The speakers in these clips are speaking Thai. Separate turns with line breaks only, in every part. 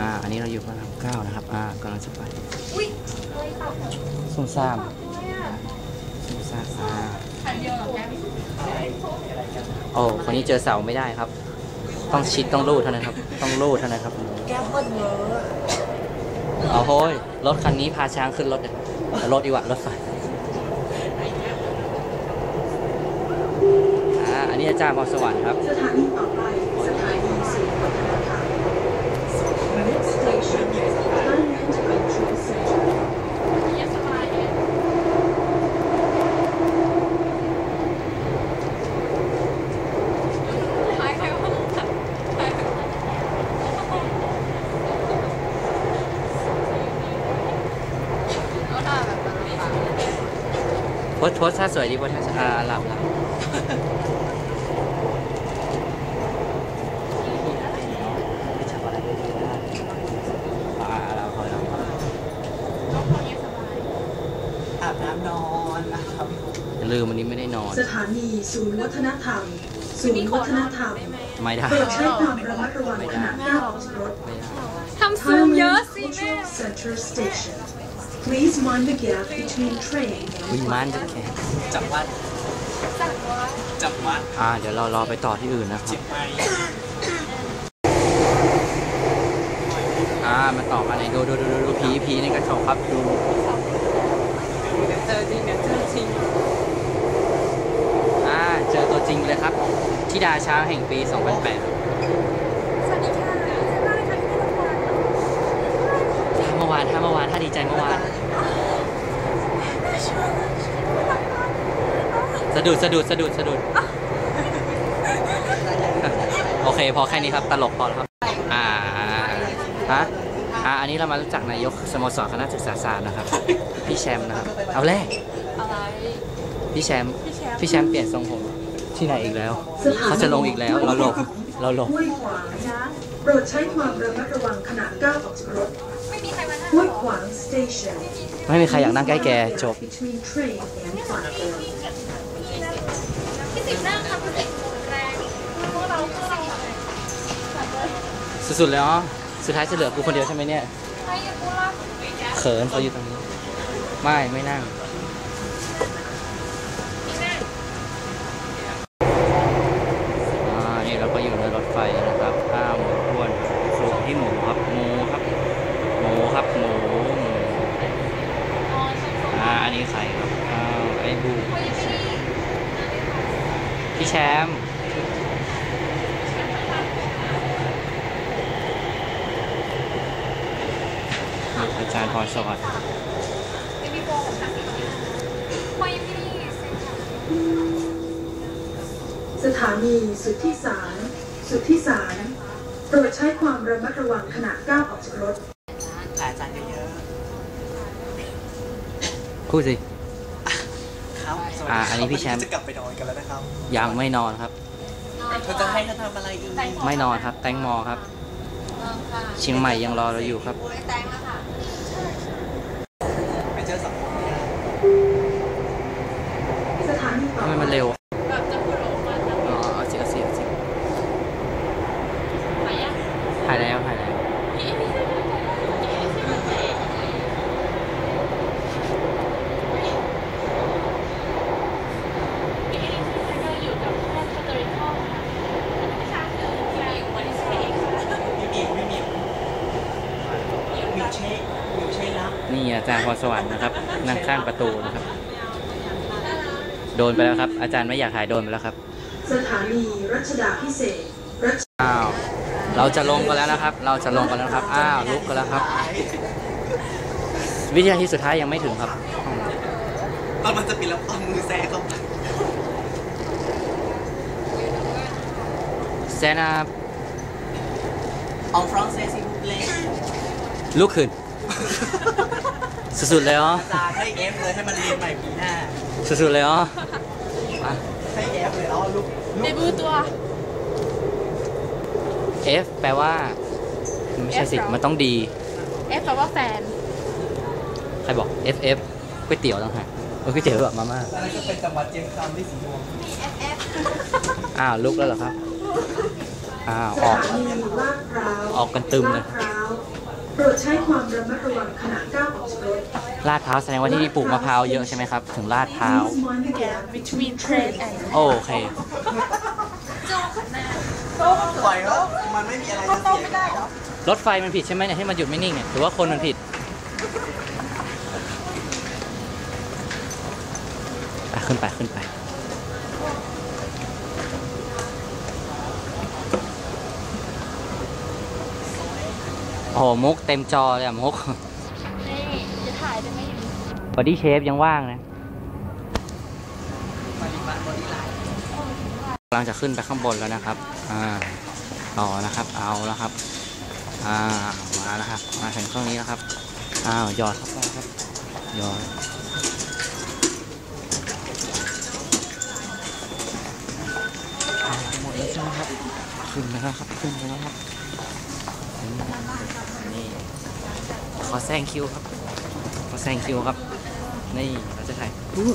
อ่า อันนี้เราอยู่พระรามเก้านะครับ อ่ากำลังจะไป
อุ้ย
ซุ่มซ่ามซุ่มซ่ามอ่า
คันเดียวเหรอแก
โอ้คนนี้เจอเสาไม่ได้ครับ ต้องชิดต้องรูดเท่านั้นครับ ต้องรูดเท่านั้นครับ
แก้วเปิ้ลเวอร์
เอาโห้ยรถคันนี้พาช้างขึ้นรถเลยเอารถดีกว่ารถไฟอ่าอันนี้อาจารย์พรสวรรค์ครับ
สถานีต่อไปสถานีศูนย์วัฒนธรรม Next station Parliament Cultural Center
หายใครวะหายใครวะเอาหน้าแบบนั้นค่ะ
โพสต์โพสต์ท่าสวยดีโพสต์ท่าสวยอ่าหลับหลับอ่าเราคอยเรา
อาบน้ำนอนนะครับ
อย่าลืมวันนี้ไม่ได้นอน
สถานีศูนย์วัฒนธรรม ศูนย์วัฒนธรรม
ไม่ได้
โปรดใช้ความระมัดระวังขณะก้าวออกจากรถ
ไม่ได้
ทำซูมเยอะสิแม่
Cultural Center Station Please mind the gap between train
วิ
and
มานจะแข็ง
จับวัดจับวัด
อ่า เดี๋ยวเรารอไปต่อที่อื่นนะครับ
จิบไม้
อ่า มาต่อกันเลยดูดูดูดูดูผีผีในกระจกครับดู
เจอจริงเนี่ยเจอจริง
อ่า เจอตัวจริงเลยครับทิดาช้างแห่งปี 2008
สวัสดีค่ะได้ค่ะที่ละคร
ถ้าเมื่ อวานถ้าเมื่อวานถ้าดีใจเมื่อวานสะดุดสะดุดสะดุดสะดุดโอเค พอแค่นี้ครับ ตลกพอแล้วครับ อ่าฮะอ่าอันนี้เรามารู้จักนายกสโมสรคณะศึกษาศาสตร์นะครับ พี่แชมป์นะครับ เอาแรก
อะไร
พี่แชมป์
พี่แชมป์
พี่แชมป์เปลี่ยนทรงผมที่ไหนอีกแล้ว
สถานี
เขาจะลงอีกแล้ว เราหลบ เราหลบ
ห้วยขวางโปรดใช้ความระมัดระวังขณะก้าวออกจากรถ
ไม่มีใครมานั่ง
ห้วยขวาง Station
ไม่มีใครอยากนั่งใกล้แกจบ
Between train and platform
พี่สิบนั่งค่ะพี่สิบแรงพวกเราพวกเรา
สุดๆเลยอ๋อสุดท้ายจะเหลือกูคนเดียวใช่ไหมเนี่ย
ใครอย่าพูดละ
เขินเขาอยู่ตรงนี้ ไม่ ไม่นั่ง อ่า นี่เราก็อยู่ในรถไฟนะครับข้าวหมูอ้วนคลุกที่หมูครับ หมูครับ หมูครับ หมู หมู อ่า อันนี้ไข่ครับ อ้าว ไอ้บู พี่แชมป์นี่อาจารย์พรสวัสดิ์
ไม่มีโบค่ะไม่มีเซ็นค่ะ
สถานีสุทธิสาร สุทธิสารโปรดใช้ความระมัดระวังขณะก้าวออกจากรถ
ถ่ายอาจารย์เยอะ
พูดสิ
ๆครับสวัสดี
อ่า
ครับ
อั นนี้พี่แชมป์
จะกลับไปนอนกันแล้วนะครับ
ยังไม่นอนครับ
เธอจะให้เขาทำอะไรอีก
ไม่นอนครับ แตงโมครับ
เออค่ะ
เชียงใหม่ยังรอเราอยู่ครับ
โอ้ยแตงแล้วค่ะ
ไปเจอสังคมเนี่ย
สถานีต่อ
ทำไม
ไป
มันเร็ว
แบบจะพูดออกมาทาง
อ๋อเอาสิเอาสิเอาสิ
ไหนอะ
ถ่ายแล้วถ่ายแล้ว
อยู่กับแม่คาตอลิกค่ะไม่ใช่คือผู้หญิงวันนี้ใช่ค่ะ
พี่มิวพี่มิวมิวเช่มิวเช่รับ
นี่อาจารย์พรสวรรค์ นะครับนั่งข้างประตูนะครับ โดนไปแล้วครับ อาจารย์ไม่อยากถ่ายโดนไปแล้วครับ
สถานีรัชดาพิเศษกรัช
อ้าวเราจะลงกันแล้วนะครับ เราจะลงกันแล้วครับ อ้าวลุกกันแล้วครับ วิทยาทีสุดท้ายยังไม่ถึงครับ
ตอนมันจะปิดแล้วเอามือแซะเข้าไป
แซนา
เอาฟรองเซซิบุเล่
ลุกขึ้น สุดๆเลยอ๋อ
อาจารย์ให้เอฟเลยให้มันเรียนใหม่ปีหน้า
สุดๆเลยอ๋ออะ
ให้เอฟเลยเอาลูกลู
เด
ก
บิวต์ตัว
F แปลว่าไม่ใช่สิ
F เหรอ
มันต้องดี
F แปลว่าแฟน
ใครบอก F F ก๋วยเตี๋ยวต่างหากเออก๋วยเตี๋ยวแบบมาม่า
อันนั้นก็เป็นจังหวัดเจียงคำที่สีม่วง
อ้าวลุกแล้วเหรอครับ อ้าว
ส
ออก
ถานีลาดพร้าว
ออกกันตึมเลย
ลาดพร้าวรดใช้ความระมัดระวังขณะก้าวออกจากรถ
ลาดพร้าวแสดงว่าที่นี่ปลูกมะพร้าวเยอะใช่ไหมครับ ถึงลาดพร้าว
Please mind the gap
between train and
โอเค
ปล่อยเขามันไม่มีอะไรจะเสียแล้ว
รถไฟมันผิดใช่ไหมเนี่ยให้มันหยุดไม่นิ่งเนี่ยหรือว่าคนมันผิดไปขึ้นไปขึ้นไป โอ้โหมุกเต็มจอเลยอะมุก บอดี้เชฟยังว่างนะกำลังจะขึ้นไปข้างบนแล้วนะครับ อ่า ต่อนะครับ เอาแล้วครับ อ่า มาแล้วครับ มาถึงเครื่องนี้แล้วครับ อ้าวหยอดเข้าไปครับหยอดหมดแล้วใช่ไหมครับ ขึ้นแล้วครับ ขึ้นแล้วครับ นี่ ขอแซงคิวครับ ขอแซงคิวครับ นี่เราจะถ่ายอู้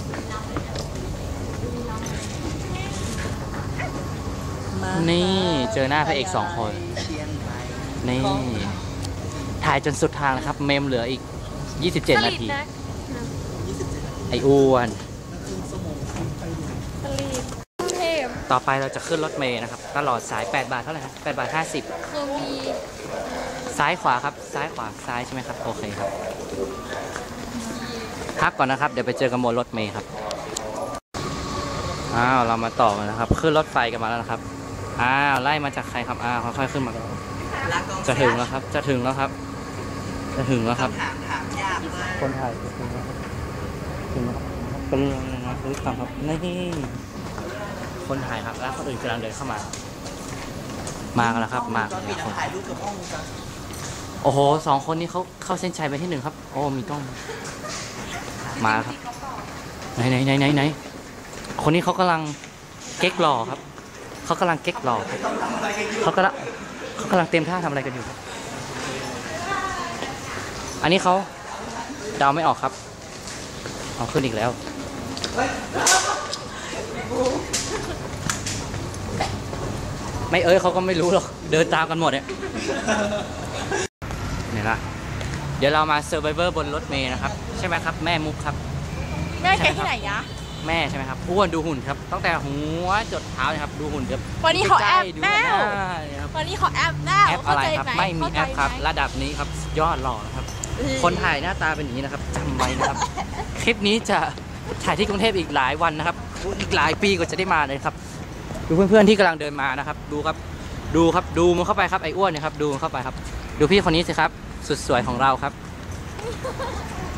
นี่เจอหน้าพระเอกสองคน
เชียงใหม่
นี่ ถ่ายจนสุดทางแล้วครับ เมมเหลืออีก 27 นาที ไอ้อ้วน
สลีปเทพ
ต่อไปเราจะขึ้นรถเมล์นะครับ ตลอดสาย 8 บาทเท่าไหร่ครับ8บาท
คือมี
50 ซ้ายขวาครับ ซ้ายขวา ซ้ายใช่ไหมครับ โอเคครับ พักก่อนนะครับ เดี๋ยวไปเจอกันบนรถเมล์ครับ อ้าว เรามาต่อกันนะครับ ขึ้นรถไฟกันมาแล้วนะครับ อ้าว ไล่มาจากใครครับ อ้าวค่อยๆขึ้นมา
ลากอง
จะถึงแล้วครับ จะถึงแล้วครับ จะถึงแล้วครับ
ถามถามยากมาก
คนถ่ายจะถึงแล้วครับถึงแล้วครับเป็นเรื่องเลยนะรู้คำครับ นี่ คนถ่ายครับ แล้วคนอื่นกำลังเดินเข้ามา มากันแล้วครับ มา
ต
กั
อนน
แล้
มี
ว
เรา
คน
ถ่ายรูปกับห้องกัน
โอ้โห สองคนนี้เขาเข้าเส้นชัยไปที่หนึ่งครับ โอ้ มีกล้อง มาครับไหนไหนไหนไหนไหนคนนี้เขากำลังเก๊กหล่อครับเขากำลังเก๊กหล่อครับเขากำลังเขากำลังเตรียมท่าทำอะไรกันอยู่ครับอันนี้เขาเดาไม่ออกครับเอาขึ้นอีกแล้วไม่เอ้ยเขาก็ไม่รู้หรอกเดินตามกันหมดเนี่ยเนี่ยละเดี๋ยวเรามาเซอร์ไ o เวอร์บนรถเมย์นะครับ ใช่ไหมครับ แม่มุกครับ
แม่แกที่ไหนยะ
แม่ใช่ไหมครับอ้วนดูหุ่นครับตั้งแต่หัวจดเท้าเลยครับดูหุ่นเดี๋ยว
วันนี้เขาแอบ
ใกล้ๆดู
แม่ว
หน้าเนี่ยครับ
วันนี้เขาแอบแม่
แอปอะไรครับ
เข้าใจห
ไม่มีแอปครับ
เข้าใจไหม
ระดับนี้ครับยอดหล่อนะครับ คนถ่ายหน้าตาเป็นอย่างนี้นะครับจำไว้นะครับ คลิปนี้จะถ่ายที่กรุงเทพอีกหลายวันนะครับอีกหลายปีกว่าจะได้มาเลยครับ ดูเพื่อนๆที่กำลังเดินมานะครับ ดูครับดูครับดูมันเข้าไปครับไอ้อ้วนเนี่ยครับดูมันเข้าไปครับ ดูพี่คนนี้สิครับ สุดสวยของเราครับ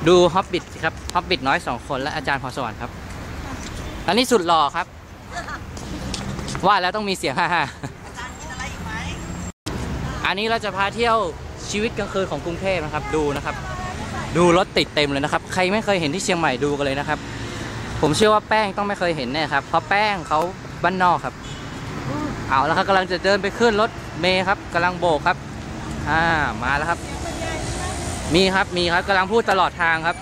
ดูฮอบบิทสิครับฮอบบิทน้อยสองคนและอาจารย์พรสวรรค์ครับ อันนี้สุดหล่อครับ ว่าแล้วต้องมีเสียงฮ่าฮ่า
อาจารย์กินอะไรอีกไหม
อันนี้เราจะพาเที่ยวชีวิตกลางคืนของกรุงเทพนะครับ ดูนะครับ ดูรถติดเต็มเลยนะครับ ใครไม่เคยเห็นที่เชียงใหม่ดูกันเลยนะครับ ผมเชื่อว่าแป้งต้องไม่เคยเห็นแน่ครับ เพราะแป้งเขาบ้านนอกครับ เอาแล้วครับกำลังจะเดินไปขึ้นรถเมย์ครับกำลังโบกครับ อ่ามาแล้วครับ มีครับมีครับกำลังพูดตลอดทางครับ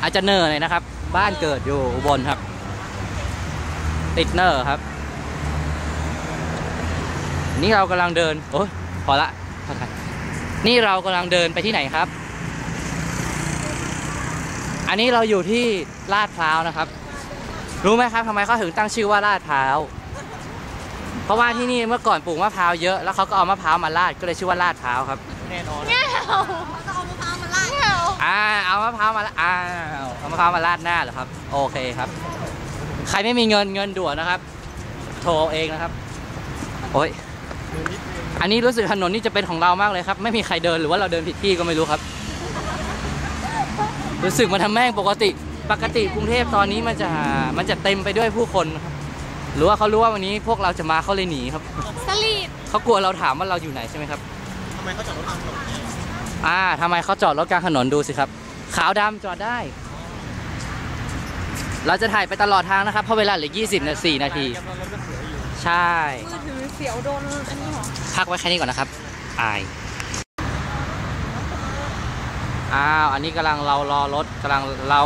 อาจจะเนอร์หน่อยนะครับ บ้านเกิดอยู่อุบลครับ ติดเนอร์ครับ นี่เรากำลังเดินโอ้ยพอละพอละนี่เรากำลังเดินไปที่ไหนครับ อันนี้เราอยู่ที่ลาดพร้าวนะครับ รู้ไหมครับทำไมเขาถึงตั้งชื่อว่าลาดพร้าวเพราะว่าที่นี่เมื่อก่อนปลูกมะพร้าวเยอะแล้วเขาก็เอามะพร้าวมาลาดก็เลยชื่อว่าลาดพร้าวครับ
แน่นอน
มะพร้าวมาละ
อ้าวเอามะพร้าวมาลาดหน้าเหรอครับ โอเคครับ ใครไม่มีเงินเงินด่วนนะครับ โทรเองนะครับ โอ้ยอันนี้รู้สึกถนนนี่จะเป็นของเรามากเลยครับ ไม่มีใครเดินหรือว่าเราเดินผิดที่ก็ไม่รู้ครับ รู้สึกมันทำแม่งปกติ ปกติกรุงเทพตอนนี้มันจะมันจะเต็มไปด้วยผู้คนครับหรือว่าเขารู้ว่าวันนี้พวกเราจะมาเขาเลยหนีครับ
สลีป
เขากลัวเราถามว่าเราอยู่ไหนใช่ไหมครับ
ทำไมเขาจอดรถกลางถนน
อ่าทำไมเขาจอดรถกลางถนนดูสิครับ ขาวดำจอดได้ เราจะถ่ายไปตลอดทางนะครับ เพราะเวลาเหลือ 20นาทีนาที ใช่
มือถือเสียวโดนอันนี้เหรอ
พักไว้แค่นี้ก่อนนะครับ อาย อ้าว อันนี้กำลังเรารอรถกำลังเรา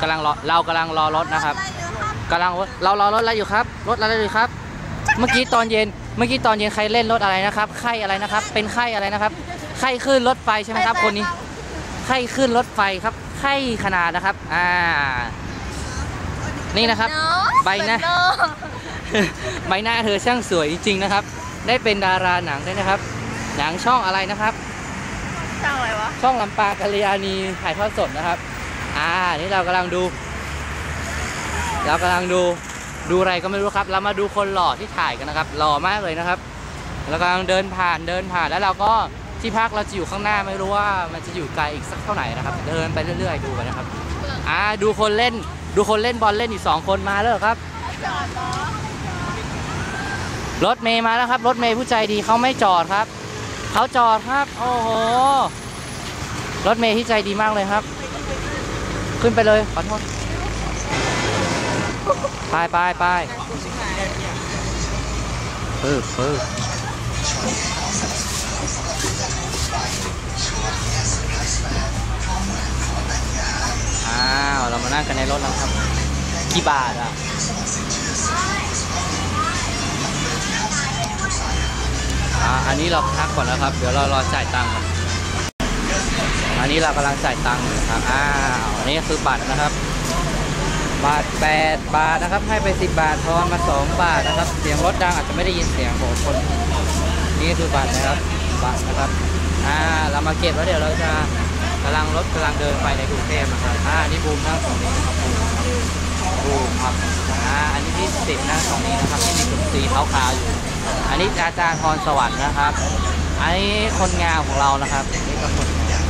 กำลังรอเรากำลังรอรถนะครับกำลังเรารอรถอะไรอยู่ครับ รถอะไรอยู่ครับ เมื่อกี้ตอนเย็น เมื่อกี้ตอนเย็นใครเล่นรถอะไรนะครับ ไข้อะไรนะครับ เป็นไข้อะไรนะครับไไข้ขึ้นรถไฟใช่ไหมครับคนนี้ ไข้ขึ้นรถไฟครับ ไข้ขนาดนะครับ อ่า นี่นะครับ ใบหน้า ใบหน้าเธอช่างสวยจริงๆนะครับ ได้เป็นดาราหนังด้วยนะครับ หนังช่องอะไรนะครับ
ช่างอะไรวะ
ช่องลำปางกัลยาณีถ่ายทอดสดนะครับ อ่า นี่เรากำลังดู เรากำลังดู ดูอะไรก็ไม่รู้ครับ เรามาดูคนหล่อที่ถ่ายกันนะครับ หล่อมากเลยนะครับ เรากำลังเดินผ่าน เดินผ่าน แล้วเราก็ ที่พักเราจะอยู่ข้างหน้าไม่รู้ว่ามันจะอยู่ไกลอีกสักเท่าไหร่นะครับ เดินไปเรื่อยๆดูกันนะครับอ่าดูคนเล่นดูคนเล่นบอลเล่นอีกสองคนมาแล้วครับ
ร
ถเมย์มาแล้วครับ รถเมย์ผู้ใจดีเขาไม่จอดครับเขาจอดครับ โอ้โหรถเมย์ที่ใจดีมากเลยครับ ขึ้นไปเลยขอโทษไปไปไปเออเอ้าวเรามานั่งกันในรถแล้วครับกี่บาทอะอ่าอันนี้เราพักก่อนนะครับ เดี๋ยวเรารอจ่ายตังค์อันนี้เรากำลังจ่ายตังค์นะครับอ้าวอันนี้คือบัตรนะครับบาท8บาทนะครับ ให้ไป10บาททอนมา 2 บาทนะครับ เสียงรถดังอาจจะไม่ได้ยินเสียงของคนนี่คือบัตรนะครับบัตรนะครับอ่าเรามาเก็บแล้วเดี๋ยวเราจะำลังรถกำลังเดินไปในกรุงเทพนะครับอ่านี่บูมนั่งตรงนี้นะครับบูมบูมครับอ่าอันนี้ที่สิบนั่งตรงนี้นะครับที่มีดนตรีขาวๆอยู่ อันนี้อาจารย์พรสวรรค์นะครับ อันนี้คนงานของเรานะครับนี่ก็คนงาน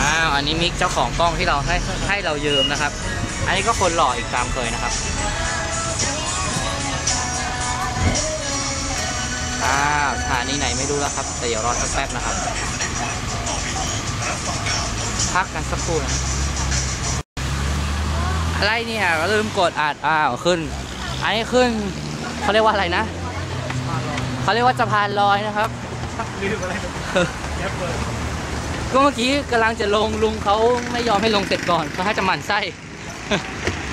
อ้าวอันนี้มิกเจ้าของกล้องที่เราให้ให้เรายืมนะครับ อันนี้ก็คนหล่ออีกตามเคยนะครับอ้าวสถานีไหนไม่รู้แล้วครับ แต่เดี๋ยวรอสักแป๊บนะครับ พักกันสักครู่นะอะไรเนี่ยลืมกดอัดอ้าวขึ้น อันนี้ขึ้นเขาเรียกว่าอะไรนะเขาเรียกว่าสะพานลอยนะครับ
ลืมอะไรแอปเปิล
ก็เมื่อกี้กำลังจะลงลุงเขาไม่ยอมให้ลงเสร็จก่อนเขาให้จะหมั่นไส้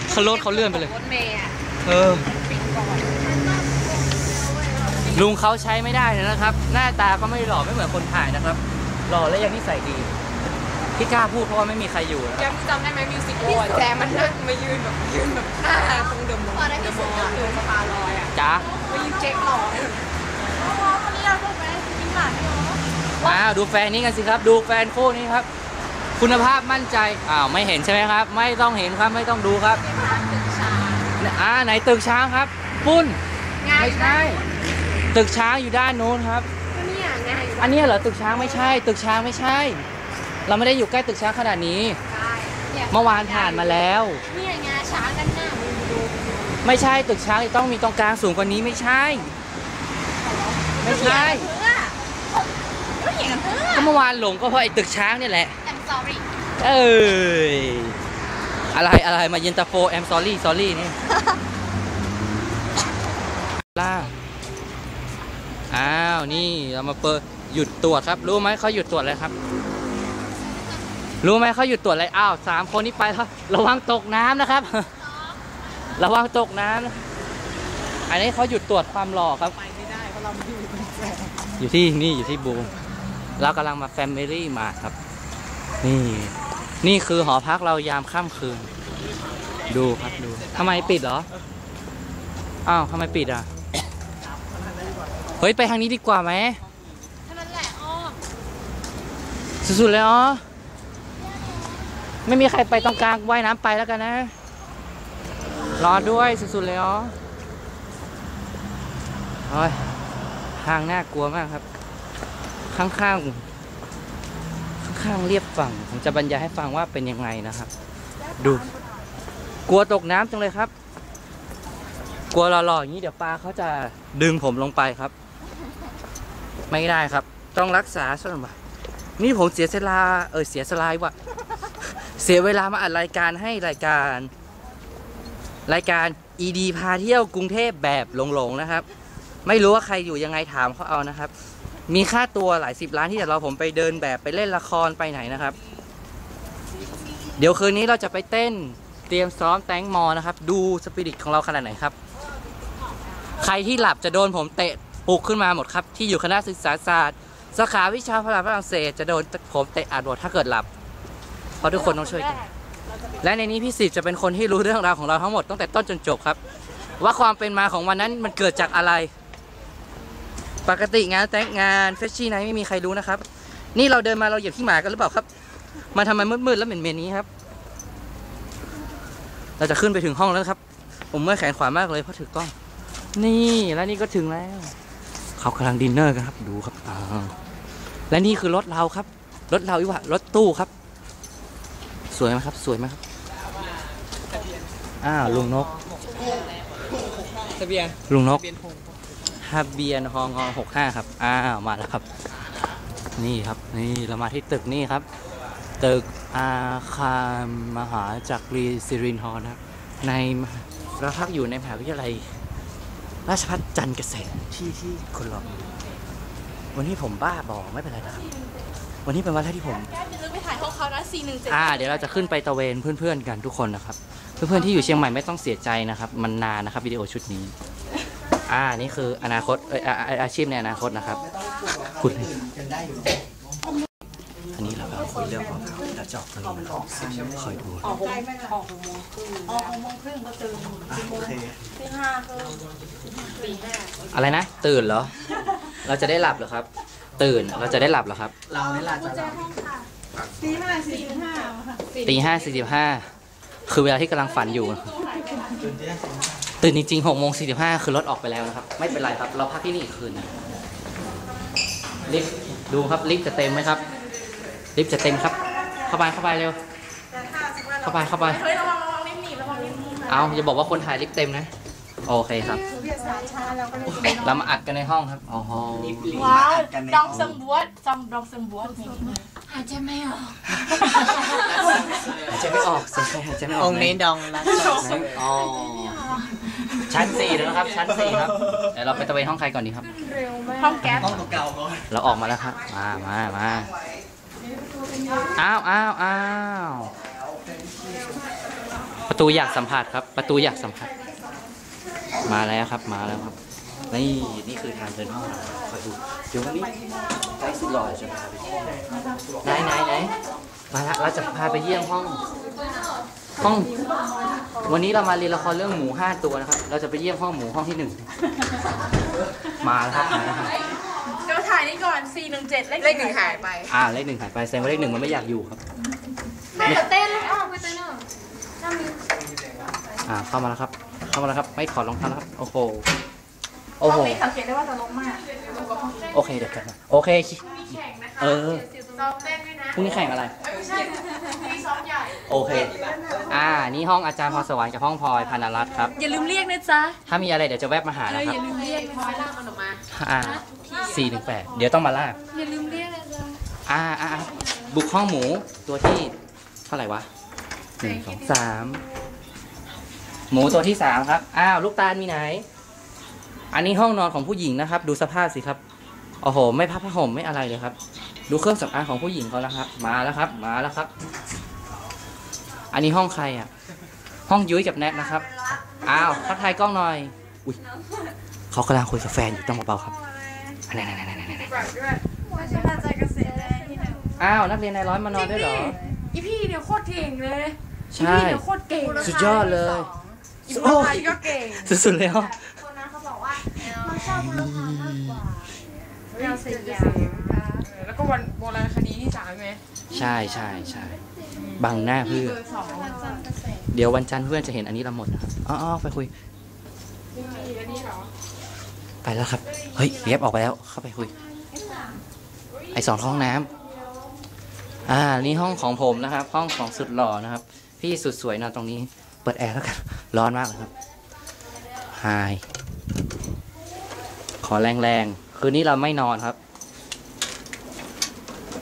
เขารถเขาเลื่อนไปเลย
รถเมย์อะ
เออ
ปิดก่อน
ลุงเขาใช้ไม่ได้เลยนะครับ หน้าตาก็ไม่หล่อไม่เหมือนคนถ่ายนะครับ หล่อและยังนิสัยดี ที่กล้าพูดเพราะว่าไม่มีใครอยู่นะ
แกจำได้ไหมมิวสิกโอแจมมันนั่งมายืนแบบยืนแบบหน้าตรงเดิมเดมอลหรือสะพานลอยอะ
จ้า
มายืนเจ๊กหล่อเลยวันนี้เราต้องไปกินหลานเนาะ
อ้าวดูแฟนนี้กันสิครับ ดูแฟนคู่นี้ครับ คุณภาพมั่นใจอ้าวไม่เห็นใช่ไหมครับ ไม่ต้องเห็นครับไม่ต้องดูครับอ่าไหนตึกช้างครับ ปุ้น
ง่าย
ไม่ใช่ตึกช้างอยู่ด้านนู้นครับ
ก็เนี่ยง่าย
อันเนี้ยเหรอตึกช้างไม่ใช่ ตึกช้างไม่ใช่ เราไม่ได้อยู่ใกล้ตึกช้างขนาดนี้เมื่อวานผ่านมาแล้ว
เนี่ยงาช้างกันหน้ามึงดู
ไม่ใช่ตึกช้างต้องมีตรงกลางสูงกว่านี้ไม่ใช่ ไม่ใช่
ก็เห็นเพื่อ
ก็เมื่อวานหลงก็เพราะไอ้ตึกช้างเนี่ยแหละ
I'm sorry
เอ้ยอะไรอะไรมาเย็นตาโฟแอมซอรี่ซอรี่นี่ ล่าอ้าว นี่เรามาเปิดหยุดตรวจครับ รู้ไหมเขาหยุดตรวจอะไรครับ รู้ไหมเขาหยุดตรวจอะไรอ้าวสามคนนี้ไปแล้วระวังตกน้ำนะครับ ระวังตกน้ำนะอันนี้เขาหยุดตรวจความหล่อครับ
ไปไม่ได้เพราะเราไม่อยู่เป็นแฟน
อยู่ที่นี่อยู่ที่บูมเรากำลังมาแฟมิลี่มาครับ นี่ นี่คือหอพักเรายามค่ำคืน ดูครับดูทำไมปิดเหรออ้าวทำไมปิดอะเฮ้ยไปทางนี้ดีกว่าไหม
เท่านั้นแหละอ้อม
สุดๆเลยอ๋อ ไม่มีใครไปตรงกลางว่ายน้ำไปแล้วกันนะ รอด้วยสุดๆเลยอ๋อโอ้ยทางน่ากลัวมากครับ ข้างๆ ข้างๆเรียบฝั่ง ผมจะบรรยายให้ฟังว่าเป็นยังไงนะครับ ดู กลัวตกน้ำจังเลยครับ กลัวหล่อๆอย่างนี้เดี๋ยวปลาเขาจะดึงผมลงไปครับ ไม่ได้ครับ ต้องรักษาส่วนมานี่ผมเสียสละเออเสียสลายว่ะ เสียเวลามาอัดรายการให้รายการ รายการ ED พาเที่ยวกรุงเทพแบบหลงๆนะครับ ไม่รู้ว่าใครอยู่ยังไงถามเขาเอานะครับ มีค่าตัวหลายสิบล้านที่จะรอผมไปเดินแบบไปเล่นละครไปไหนนะครับ เดี๋ยวคืนนี้เราจะไปเต้นเตรียมซ้อมแตงมอนะครับ ดูสปิริตของเราขนาดไหนครับ ใครที่หลับจะโดนผมเตะปลุกขึ้นมาหมดครับ ที่อยู่คณะศึกษาศาสตร์สาขาวิชาภาษาฝรั่งเศสจะโดนผมเตะอาดบทถ้าเกิดหลับ เพราะทุกคนต้องช่วยกัน และในนี้พี่สิทธิ์จะเป็นคนที่รู้เรื่องราวของเราทั้งหมดตั้งแต่ต้นจนจบครับ ว่าความเป็นมาของวันนั้นมันเกิดจากอะไร ปกติงานแต่งงานเฟชชี่ไนไม่มีใครรู้นะครับ นี่เราเดินมาเราเหยียบขี้หมากันหรือเปล่าครับ มาทำไมมืดๆแล้วเหม็นๆนี้ครับ เราจะขึ้นไปถึงห้องแล้วครับ ผมเมื่อแขนขวามากเลยเพราะถือกล้อง นี่แล้วนี่ก็ถึงแล้ว เขากำลังดินเนอร์กันครับดูครับอ่าและนี่คือรถเราครับรถเราอีกว่ารถตู้ครับ วยไหมครับ สวยไหมครับ อ้าวลุงนก
ทะเบียน
ลุงนก
ทะเบียนพง
ทะเบียนฮองฮอหกห้าครับ อ้าวมาแล้วครับ นี่ครับ นี่เรามาที่ตึกนี่ครับ ตึกอาคารมหาจักรีสิรินทรนะครับ ในมหาเราพักอยู่ในมหาวิทยาลัย ราชภัฏจันทร์เกษตรที่ที่คนรอวันนี้ผมบ้าบอไม่เป็นไรนะครับ วันนี้เป็นวันแรกที่ผม
แก้มอย่ายห้องเขานะ4 1 7
อ่าเดี๋ยวเราจะขึ้นไปตะเวนเพื่อนๆกันทุกคนนะครับ เพื่อนๆที่อยู่เชียงใหม่ไม่ต้องเสียใจนะครับ มันนานนะครับวิดีโอชุดนี้ อ่านี่คืออนาคตเอยอาอาอาชีพในอนาคตนะครับคุณ
กันได้อยู่
อันนี้เรากำลังคุยเรื่องของเขาเราจะออกตอนนี้นะครับคอยดู
ออกหกออกหกโมงครึ่งออกหกโมงครึ่งก็ตื่น
โอเค
ตีห้าครึ่งตีห้า
อะไรนะ ตื่นเหรอ เราจะได้หลับเหรอครับ ตื่นเราจะได้หลับเหรอครับ
เราเนี่ยล่ะจะหลับ
ตีห้าสี่สิบห้าค่ะ
ตีห้าสี่สิบห้าคือเวลาที่กำลังฝันอยู่
จนที่ได้
ตื่นจริงๆหกโมงสี่สิบห้าคือรถออกไปแล้วนะครับ ไม่เป็นไรครับ เราพักที่นี่อีกคืนนะลิฟต์ดูครับลิฟต์จะเต็มไหมครับลิฟต์จะเต็มครับ เข้าไปเข้าไปเร็ว เข้าไปเข้าไป
เฮ้ยระวังระวังลิ้นหนีบระวังลิ้นหนีบ
เอาอย่าบอกว่าคนถ่ายลิฟต์เต็มนะ โอเคครับเรามาอัดกันในห้องครับอ๋อ
รีบรีบ
ว้าว
อัดกันใน
ดอง
ห้
ซัมบวดดองดองซัมบวด หายใจไม่ออก
หายใจไม่ออกเสียงใครหายใจไม่ออก
องค์นี้ดองละ
ไหนอ๋อชั้นสี่แล้วนะครับ ชั้นสี่ครับเดี๋ยวเราไปตะเวนห้องใครก่อนดีครับ
ห้องแก๊ส
ห้องเก่าๆก่อน
เราออกมาแล้วครับมามามาอ้าวอ้าวอ้าวประตูอยากสัมผัสครับ ประตูอยากสัมผัส มาแล้วครับมาแล้วครับ นี่นี่คือทางเดินห้องเราคอยดูเดี๋ยววันนี้ใกล้สุดหล่อจะพาไปไหนไหนไหนมาละเราจะพาไปเยี่ยมห้อง ห้อง วันนี้เรามาเรียนละครเรื่องหมูห้าตัวนะครับ เราจะไปเยี่ยมห้องหมูห้องที่หนึ่งมาแล้วครับมาแล้วครับ
เดี๋ยวถ่ายนี่ก่อน 4 1 7 เลข
เลขหนึ่งหายไป
อ่าเลขหนึ่งหายไปแสดงว่าเลขหนึ่งมันไม่อยากอยู่ครับ
แม่เดี๋ยวเต้นอ้าวไปเต้นเนอะ
อ่าเข้ามาแล้วครับ เข้ามาแล้วครับ ไม่ถอดรองเท้าแล้วครับ โอ้โห โอ้โห
สังเกตได้ว่าจะล้มมาก
โอเคเดี๋ยวกันนะโอเค
มีแข่งนะคะ
เออ
ซ้อมเต้นด้วยนะ
พรุ่งนี้แข่งอะไร
ไม่ใช่มีซ้อมใหญ่
โอเค อ่า นี่ห้องอาจารย์พรสวรรค์กับห้องพลอยพานารัตน์ครับ
อย่าลืมเรียกนะจ๊ะ
ถ้ามีอะไรเดี๋ยวจะแวบมาหา
เอ
นะ
อ
ค
อ
รับ
ย่าลืมเรียกพลอยลากมันออกมา
อ่าสี่หนึ่งแปดเดี๋ยวต้องมาลาก
อย่าลืมเรียกนะจ๊ะ
อ่าอ่าอ่าบุกห้องหมูตัวที่เท่าไหร่วะหนึ่งสองสามหมูตัวที่สามครับ อ้าว ลูกตาลมีไหน อันนี้ห้องนอนของผู้หญิงนะครับ ดูสภาพสิครับโอ้โห ไม่พับผ้าห่มไม่อะไรเลยครับ ดูเครื่องสำอางของผู้หญิงเขาแล้วครับ มาแล้วครับ มาแล้วครับ อันนี้ห้องใครอะ ห้องยุ้ยกับแนทนะครับ อ้าวทักทายกล้องหน่อย อุ้ยเขากำลังคุยกับแฟนอยู่ต้องเบาๆครับไหนไหนไหนไหนไหนไหน
ว่าฉันน่าจะเกษตรได้ที่ไหน
อ้าวนักเรียนนายร้อยมานอนด้วยเหรอ
อีพี่เดี๋ยวโคตรเก่งเลย
ใช่
อีพี่เดี๋ยวโคตรเก่ง
สุดยอดเลย
อีพลอยก็เก่ง
สุดๆเลย
ชอบบุรพามากกว่า
แนวสยามแล้วก็วันโบราณคดีที่สามไหม
ใช่ใช่ใช่บังหน้าเพื่อน
เบอร์สอง
เดี๋ยววันจันทร์เพื่อนจะเห็นอันนี้เราหมดนะครับอ๋อๆไปคุย
มีอันนี้เหรอ
ไปแล้วครับ เฮ้ยเรียบออกไปแล้ว เข้าไปคุย ไอสองห้องน้ำอ่า นี่ห้องของผมนะครับ ห้องของสุดหล่อนะครับ พี่สุดสวยนอนตรงนี้ เปิดแอร์แล้วกัน ร้อนมากเลยครับไฮข อแรงๆ คืนนี้เราไม่นอนครับ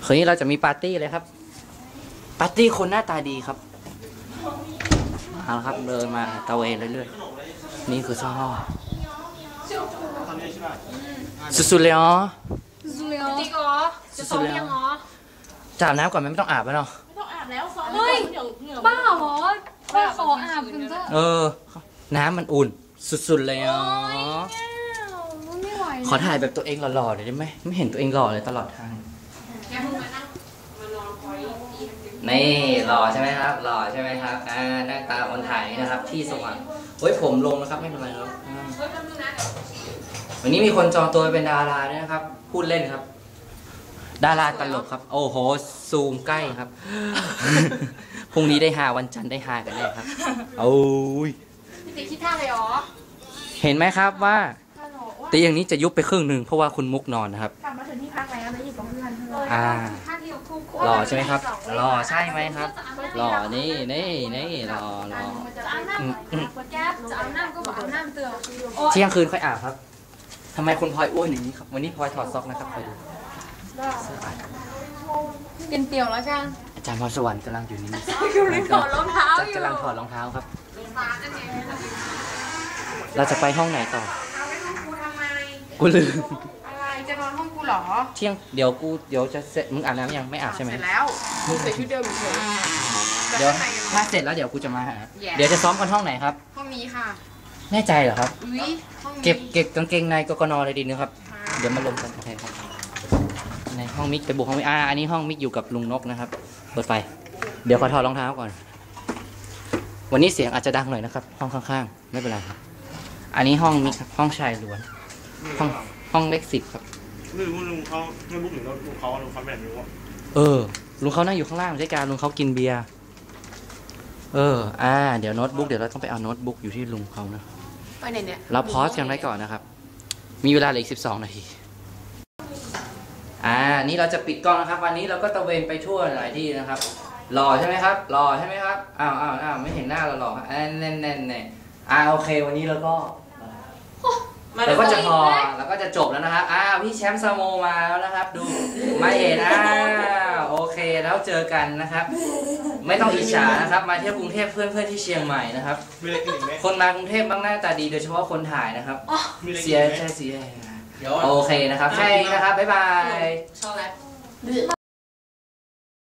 คืนนี้เราจะมีปาร์ตี้เลยครับ ปาร์ตี้คนหน้าตาดีครับ เอาละครับเดินมาตะเวนเรื่อยๆ นี่คือช่องห้องสุดๆเลยอ๋อ
จริงเหรอจะซ้อมยังเหรอ
จะอาบน้ำก่อนไหมไม่ต้องอาบแล้วเนาะ
ไม่ต้องอาบแล้วซ้อม
เฮ้ย
เดี๋ยวเหงื่อ
บ้าเหรอบ้าขออาบกันซะ
เออ น้ำมันอุ่นสุดๆเลยอ๋อ
ไม่ไหว
ขอถ่ายแบบตัวเองหล่อๆหน่อยได้ไหมไม่เห็นตัวเองหล่อเลยตลอดทาง
แกเพิ่งมานั่งมานอนคอยอีก
นี่หล่อใช่ไหมครับหล่อใช่ไหมครับอ่าหน้าตาคนถ่ายนะครับที่สว่างเฮ้ยผมลงนะครับไม่เป็นไรครับอ่า
เฮ้ยแป๊บนึงนะเดี๋ยว
วันนี้มีคนจองตัวเป็นดาราด้วยนะครับ พูดเล่นครับ ดาราตลกครับ โอ้โหซูมใกล้ครับพรุ่งนี้ได้หาวันจันทร์ได้หากันแน่ครับโอ้ย
พี่ติ๊กคิดท่าอะไรอ๋อ
เห็นไหมครับว่า
ฮัลโหลว่า
เตียงนี้จะยุบไปครึ่งหนึ่งเพราะว่าคุณมุกนอนนะครับ
กลับมาถึงที่พักแล้วแล้วอยู่กับเพื่อนเธอ
อ่า
ท่าเดียวคู่
หล่อใช่ไหมครับหล่อใช่ไหมครับหล่อนี่นี่นี่หล่อหล่อ
จะเอาน้ำแก๊สจะเอาน้ำก็บอกเอาน้ำเตือน
เที่ยงคืนค่อยอาบครับทำไมคุณพลอยอ้วนอย่างนี้ครับ วันนี้พลอยถอดซอกนะครับคอยดู
กินเตี๋ยวแล้วจ้า
อาจารย์พรสวรรค์กำลังอยู่นี่
อยู่ในถอดรองเท้าอยู่
กำลังถอดรองเท้าครับ
ฟ้าอันนี้
เราจะไปห้องไหนต่อ กูลืม
อะไรจะนอนห้องกูเหรอ
เที่ยง เดี๋ยวกู เดี๋ยวจะเสร็จ มึงอาบน้ำยัง ไม่อาบใช่ไหม
เสร็จแล้วมึงใส่ชุดเดิมอยู่เฉย
เดี๋ยวถ้าเสร็จแล้วเดี๋ยวกูจะมาหาเดี๋ยวจะซ้อมกันห้องไหนครับ
ห้องนี้ค่ะ
แน่ใจเหรอครับ
อุ้ยห้องนี้
เก็บ เก็บกางเกงในกกนเลยดีนะครับเดี๋ยวมาลงกันโอเคครับ ในห้องมิกไปบุกห้องมิกอ่า อันนี้ห้องมิกอยู่กับลุงนกนะครับ เปิดไฟ เดี๋ยวขอถอดรองเท้าก่อน วันนี้เสียงอาจจะดังหน่อยนะครับ ห้องข้างๆ ไม่เป็นไรครับ อันนี้ห้องมิกครับห้องชายล้วน ห้องห้องเล็กสิบครับ
ไม่รู้ลุงเขาไม่รู้หรือลุงเขาลุงเขาแบบนี้ว่า
เออลุงเขานั่งอยู่ข้างล่างใช้การลุงเขากินเบียร์เออ อ่า เดี๋ยวโน้ตบุ๊กเดี๋ยวเราต้องไปเอาโน้ตบุ๊กอยู่ที่ลุงเขานะ
ไปไหนเนี่ย
เราพอสกันไว้ก่อนนะครับ มีเวลาเหลืออีกสิบสองนาทีอ่านี่เราจะปิดกล้องนะครับ วันนี้เราก็ตะเวนไปทั่วหลายที่นะครับหล่อใช่ไหมครับหล่อใช่ไหมครับอ้าวอ้าวอ้าวไม่เห็นหน้าเราหล่อครับอ่าแน่นแน่นแน่อ่าโอเค วันนี้เราก็ เราก็จะพอแล้วก็จะจบแล้วนะครับอ้าวพี่แชมป์สโมมาแล้วนะครับ ดูไม่เห็นอ้าวโอเคแล้วเจอกันนะครับ ไม่ต้องอิจฉานะครับ มาเที่ยวกรุงเทพเพื่อนเพื่อนๆที่เชียงใหม่นะครับ
มีอะไรกินอีกไหม
คนมากรุงเทพบ้างหน้าตาดีโดยเฉพาะคนถ่ายนะครับ
มีอะไรกิน
เสีย
อีกไหม
ใจเสียโอเคนะครับแค่นี้นะครับบ๊ายบาย
ชอบแล้ว